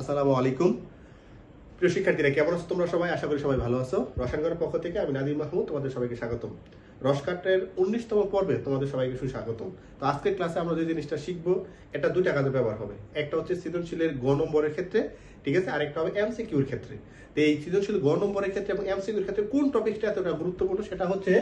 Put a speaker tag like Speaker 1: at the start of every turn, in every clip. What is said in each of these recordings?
Speaker 1: আসসালামু আলাইকুম। প্রিয় শিক্ষার্থীরা, কেমন আছো তোমরা সবাই? আশা করি সবাই ভালো আছো। রসায়নগরের পক্ষ থেকে আমি নাদির মাহমুদ, তোমাদের সবাইকে স্বাগতম। রসকাটের উনিশতম পর্বে তোমাদের সবাইকে সুস্বাগতম। তো আজকের ক্লাসে আমরা যে জিনিসটা শিখব, এটা দুইটা কাজে ব্যবহার হবে। একটা হচ্ছে সৃজনশীলের গ নম্বরের ক্ষেত্রে, ঠিক আছে? আরেকটা হবে এমসিকিউর ক্ষেত্রে। তো এই সৃজনশীল গ নম্বরের ক্ষেত্রে এবং এমসিকিউর ক্ষেত্রে কোন টপিকটা এতটা গুরুত্বপূর্ণ, সেটা হচ্ছে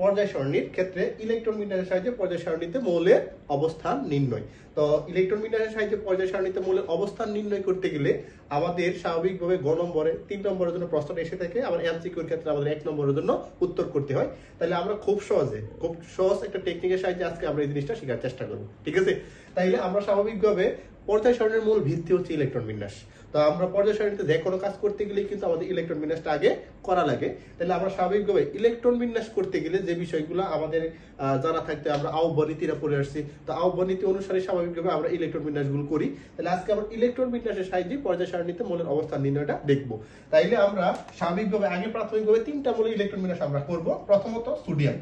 Speaker 1: পর্যায় সারণীর ক্ষেত্রে ইলেকট্রন মিটারের সাহায্যে পর্যায় সারণীতে মৌলের অবস্থান নির্ণয়। তো ইলেকট্রন মিটারের সাহায্যে পর্যায় সারণীতে মৌলের অবস্থান নির্ণয় করতে গেলে আমাদের স্বাভাবিকভাবে গ নম্বরে তিন নম্বরের জন্য প্রশ্নটা এসে থাকে, আবার এমসিকিউর ক্ষেত্রে আমাদের এক নম্বরের জন্য উত্তর করতে হয়। তাহলে আমরা খুব সহজে, খুব সহজ একটা টেকনিকের সাহায্যে আজকে আমরা এই জিনিসটা শেখার চেষ্টা করব। ঠিক আছে? তাইলে আমরা স্বাভাবিকভাবে পর্যায় সারণীর মূল ভিত্তি হচ্ছে ইলেকট্রন বিন্যাস। তো আমরা পর্যায় সারণীতে যে কোনো কাজ করতে গেলে কিন্তু আমাদের ইলেকট্রন বিন্যাসটা আগে করা লাগে। তাহলে আমরা স্বাভাবিকভাবে ইলেকট্রন বিন্যাস করতে গেলে যে বিষয়গুলো আমাদের জানা থাকতে আমরা আহ্বানীতিরা পড়ে আসছি। তো আহ্বানীতি অনুসারে স্বাভাবিকভাবে আমরা ইলেকট্রন বিন্যাসগুলো করি। তাহলে আজকে আমরা ইলেকট্রন বিন্যাসের সাহায্যে পর্যায় সারণীতে মূলের অবস্থান নির্ণয়টা দেখব। তাইলে আমরা স্বাভাবিকভাবে আগে প্রাথমিকভাবে তিনটা মৌলের ইলেকট্রন বিন্যাস আমরা করব। প্রথমত সোডিয়াম।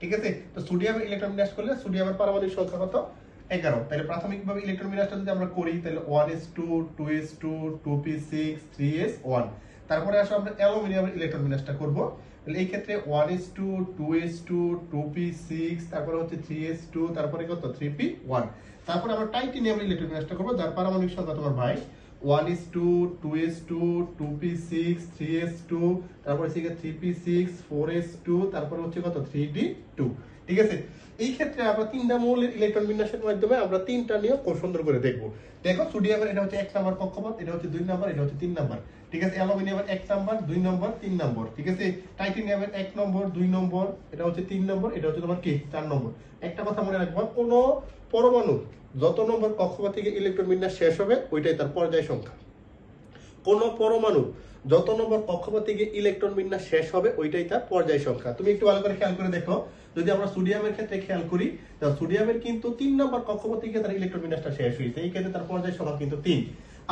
Speaker 1: ঠিক আছে? তো সোডিয়ামের ইলেকট্রন বিন্যাস করলে সোডিয়ামের পারমাণবিক সংখ্যা কত? এগারো। তাহলে প্রাথমিকভাবে ইলেকট্রন বিন্যাসটা যদি আমরা করি, তাহলে one s two two s two two p six three s one তারপরে আসলে আমরা অ্যালুমিনিয়ামের ইলেকট্রন বিন্যাসটা করব। তাহলে এই ক্ষেত্রে one s two two s two two p six তারপরে হচ্ছে থ্রি এস টু তারপরে কত? থ্রি পি ওয়ান তারপরে আমরা টাইটেনিয়ামের ইলেকট্রন বিন্যাসটা করব, যার পারমাণবিক সংখ্যা তোমার বাইশ। One s two two s two two p six three s two তারপরে three p six four s two তারপরে হচ্ছে কত? থ্রি ডি টু ঠিক আছে? এই ক্ষেত্রে আমরা তিনটা মৌলের ইলেকট্রন বিন্যাসের মাধ্যমে আমরা তিনটা নিয়ম খুব সুন্দর করে দেখব। দেখো সোডিয়ামের এটা হচ্ছে এক নাম্বার কক্ষপথ, এটা হচ্ছে দুই নাম্বার, এটা হচ্ছে তিন নাম্বার। ঠিক আছে? অ্যালুমিনিয়ামের এক নাম্বার, দুই নম্বর, তিন নম্বর। ঠিক আছে? টাইটেনিয়ামের এক নম্বর, দুই নম্বর, এটা হচ্ছে তিন নম্বর, এটা হচ্ছে তোমার কি? চার নম্বর। একটা কথা মনে রাখব, কোন পরমাণু যত নম্বর কক্ষপথ থেকে ইলেকট্রন বিন্যাস শেষ হবে, ওইটাই তার পর্যায় সংখ্যা। কোন পরমাণু যত নম্বর কক্ষপথ থেকে ইলেকট্রন বিন্যাস শেষ হবে, ওইটাই তার পর্যায় সংখ্যা। তুমি একটু ভালো করে খেয়াল করে দেখো। যদি আমরা সোডিয়ামের ক্ষেত্রে খেয়াল করি সোডিয়ামের কিন্তু তিন নম্বর কক্ষপথ থেকে তার ইলেকট্রন বিন্যাসটা শেষ হয়েছে। এই ক্ষেত্রে তার পর্যায় সংখ্যা কিন্তু তিন।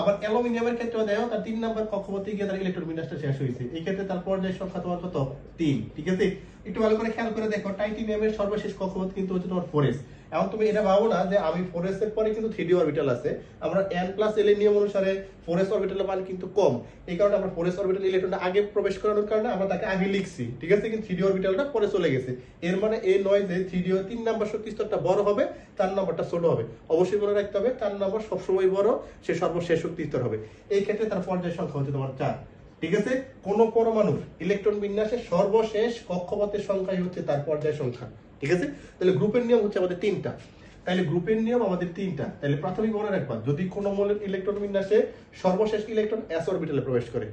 Speaker 1: আবার অ্যালুমিনিয়ামের ক্ষেত্রে দেখো, তার তিন নম্বর কক্ষপথ থেকে তার ইলেকট্রন বিন্যাসটা শেষ হয়েছে। এই ক্ষেত্রে তার পর্যায় সংখ্যা তোমার কত? তিন। ঠিক আছে? একটু ভালো করে খেয়াল করে দেখো, টাইটেনিয়ামের সর্বশেষ কক্ষপথ কিন্তু হচ্ছে তোমার ফোরেস এখন তুমি এটা ভাবো না যে আমি ফোরেস এর পরে কিন্তু থ্রি অরবিটাল আছে। আমরা এন প্লাস এল এর নিয়ম অনুসারে ফোরেস অরবিটালের মান কিন্তু কম। এই কারণে আমরা ফোরেস অরবিটাল ইলেকট্রনটা আগে প্রবেশ করানোর কারণে আমরা তাকে আগে লিখছি। ঠিক আছে? কিন্তু থ্রি অরবিটালটা পরে চলে গেছে। এর মানে এই নয় যে থ্রি তিন নাম্বার শক্তি স্তরটা বড় হবে, তার নাম্বারটা ছোট হবে। অবশ্যই মনে রাখতে হবে, তার নাম্বার সবসময় বড়, সে সর্বশেষ শক্তি স্তর হবে। এই ক্ষেত্রে তার পর্যায় সংখ্যা হচ্ছে তোমার চার। ঠিক আছে? কোন পরমাণুর ইলেকট্রন বিন্যাসের সর্বশেষ কক্ষপথের সংখ্যাই হচ্ছে তার পর্যায় সংখ্যা, ঠিক আছে? তাহলে গ্রুপের নিয়ম হচ্ছে আমাদের তিনটা। তাহলে গ্রুপের নিয়ম আমাদের তিনটা। তাহলে প্রাথমিক মনে রাখবা, যদি কোনো মৌলের ইলেকট্রন বিন্যাসে সর্বশেষ ইলেকট্রন এস অরবিটালে প্রবেশ করে,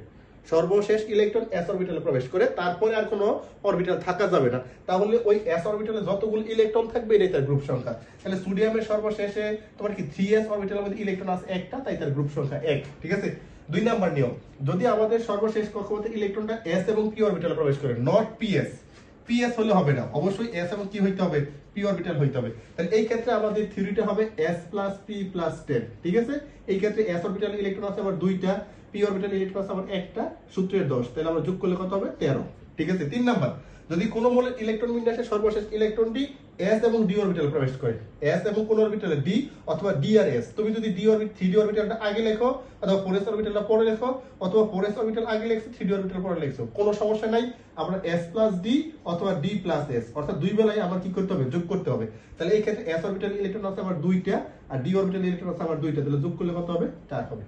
Speaker 1: সর্বশেষ ইলেকট্রন এস অরবিটালে প্রবেশ করে, তারপরে আর কোনো অরবিটাল থাকা যাবে না। তাহলে ওই এস অরবিটালে যতগুলো ইলেকট্রন থাকবে, এটাই তার গ্রুপ সংখ্যা। তাহলে সোডিয়ামের সর্বশেষে তোমার কি থ্রি এস অরবিটালের মধ্যে ইলেকট্রন আছে একটা, তাই তার গ্রুপ সংখ্যা এক, ঠিক আছে? দুই নাম্বার নিয়ম, যদি আমাদের সর্বশেষ কক্ষপথে ইলেকট্রনটা এস এবং পি অরবিটালে প্রবেশ করে নট পিএস পিএস হলে হবে না, অবশ্যই এস এবং কি হইতে হবে পি অরবিটাল হইতে হবে। তাহলে এই ক্ষেত্রে আমাদের থিওরিটা হবে s plus p plus ten ঠিক আছে? এই ক্ষেত্রে এস অরবিটাল ইলেকট্রন আছে আমার দুইটা পি অরবিটাল ইলেকট্রন আছে আমার একটা, সূত্রের দশ। তাহলে আমরা যোগ করলে কত হবে? তেরো, ঠিক আছে? তিন নাম্বার যদি কোনো মৌলের ইলেকট্রন বিন্যাসে সর্বশেষ ইলেকট্রনটি এস এবং ডি অরবিটালে প্রবেশ করে। এস এবং কোন অরবিটালে ডি অথবা ডি আর এস। তুমি যদি ডি অরবিট থ্রি ডি অরবিটালটা আগে লেখো, অথবা ফোর এস অরবিটালটা পরে লেখো, অথবা ফোর এস অরবিটাল আগে লেখছো থ্রি ডি অরবিটাল পরে লেখছো। কোনো সমস্যা নাই, আমরা এস প্লাস ডি অথবা ডি প্লাস এস। অর্থাৎ দুই বেলায় আমার কি করতে হবে? যোগ করতে হবে। তাহলে এই ক্ষেত্রে এস অরবিটাল ইলেকট্রন আছে আমার দুইটা, আর ডি অরবিটাল ইলেকট্রন আছে আমার দুইটা। তাহলে যোগ করলে কত হবে? চার হবে।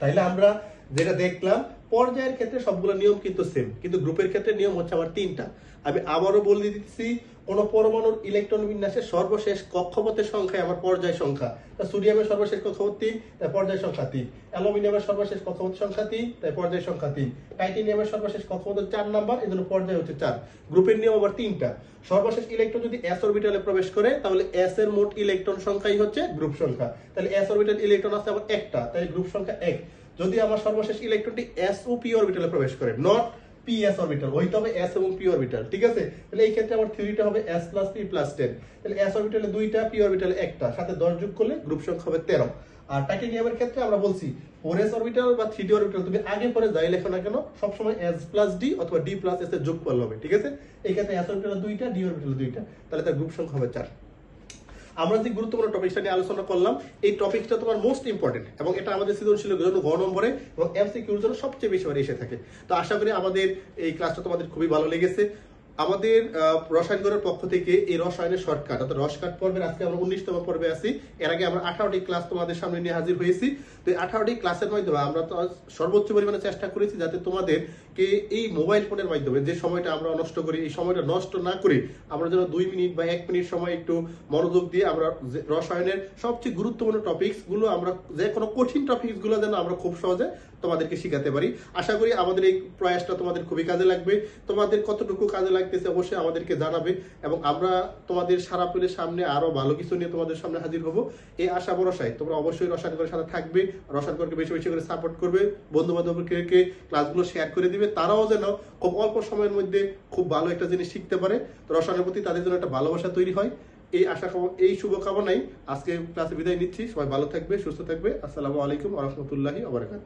Speaker 1: তাইলে আমরা যেটা দেখলাম পর্যায়ের ক্ষেত্রে সবগুলো নিয়ম কিন্তু সেম কিন্তু গ্রুপের ক্ষেত্রে নিয়ম হচ্ছে আমার তিনটা। আমি আবারও বলে কোন পরমাণুর ইলেকট্রন বিন্যাসের সর্বশেষ কক্ষপথের সংখ্যা আমার পর্যায় সংখ্যা। তা সোডিয়ামের সর্বশেষ কক্ষপথ তিন, তাই পর্যায় সংখ্যা তিন। অ্যালুমিনিয়ামের সর্বশেষ কক্ষপথ সংখ্যা তিন, তাই পর্যায় সংখ্যা তিন। টাইটেনিয়ামের সর্বশেষ কক্ষপথ চার নাম্বার, এই জন্য পর্যায় হচ্ছে চার। গ্রুপের নিয়ম আবার তিনটা। সর্বশেষ ইলেকট্রন যদি এস অরবিটালে প্রবেশ করে, তাহলে এস এর মোট ইলেকট্রন সংখ্যাই হচ্ছে গ্রুপ সংখ্যা। তাহলে এস অরবিটাল ইলেকট্রন আছে আমার একটা, তাই গ্রুপ সংখ্যা এক। যদি আমার সর্বশেষ ইলেকট্রনটি এস ও পি অরবিটালে প্রবেশ করে নট পি এস অরবিটাল হইতে হবে এস এবং পি অরবিটাল ঠিক আছে? তাহলে এই ক্ষেত্রে আমার থিওরিটা হবে s plus p plus ten তাহলে এস অরবিটালে দুইটা পি অরবিটালে একটা, সাথে দশ যোগ করলে গ্রুপ সংখ্যা হবে তেরো। আর টাইটেনিয়ামের ক্ষেত্রে আমরা বলছি ফোর এস অরবিটাল বা থ্রি ডি অরবিটাল তুমি আগে পরে যাই লেখো না কেন, সবসময় এস প্লাস ডি অথবা ডি প্লাস এস এর যোগ করলে হবে, ঠিক আছে? এই ক্ষেত্রে এস অরবিটাল দুইটা ডি অরবিটাল দুইটা, তাহলে তার গ্রুপ সংখ্যা হবে চার। আমরা যে গুরুত্বপূর্ণ টপিকটা নিয়ে আলোচনা করলাম, এই টপিকটা তোমার মোস্ট ইম্পর্টেন্ট এবং এটা আমাদের সৃজনশীলের জন্য গ নম্বরে এবং এমসিকিউর জন্য সবচেয়ে বেশি এসে থাকে। তো আশা করি আমাদের এই ক্লাসটা তোমাদের খুবই ভালো লেগেছে। আমাদের রসায়নগরের পক্ষ থেকে এই রসায়নের শর্টকাট, অর্থাৎ রসকাট পর্বের আজকে আমরা উনিশতম পর্বে আছি। এর আগে আমরা আঠারোটি ক্লাস তোমাদের সামনে নিয়ে হাজির হয়েছি। তো এই আঠারোটি ক্লাসের মাধ্যমে আমরা তো সর্বোচ্চ পরিমাণে চেষ্টা করেছি যাতে তোমাদের কে এই মোবাইল ফোনের মাধ্যমে যে সময়টা আমরা নষ্ট করি, এই সময়টা নষ্ট না করে আমরা যেন দুই মিনিট বা এক মিনিট সময় একটু মনোযোগ দিয়ে আমরা রসায়নের সবচেয়ে গুরুত্বপূর্ণ টপিকসগুলো আমরা, যে কোনো কঠিন টপিকসগুলো যেন আমরা খুব সহজে তোমাদেরকে শিখাতে পারি। আশা করি আমাদের এই প্রয়াসটা তোমাদের খুবই কাজে লাগবে। তোমাদের কতটুকু কাজে লাগতেছে অবশ্যই আমাদেরকে জানাবে এবং আমরা তোমাদের সারা পেলে সামনে আরও ভালো কিছু নিয়ে তোমাদের সামনে হাজির হব। এই আশা ভরসায় তোমরা অবশ্যই রসায়নগরের সাথে থাকবে রসায়নগরকে বেশি বেশি করে সাপোর্ট করবে বন্ধু বান্ধবকে ক্লাসগুলো শেয়ার করে দিবে, তারাও যেন খুব অল্প সময়ের মধ্যে খুব ভালো একটা জিনিস শিখতে পারে। রসায়নের প্রতি তাদের জন্য একটা ভালোবাসা তৈরি হয়। এই আশা এই শুভকামনাই আজকে ক্লাসে বিদায় নিচ্ছি। সবাই ভালো থাকবে, সুস্থ থাকবে। আসসালামু আলাইকুম আ রহমতুল্লাহি আবরকাত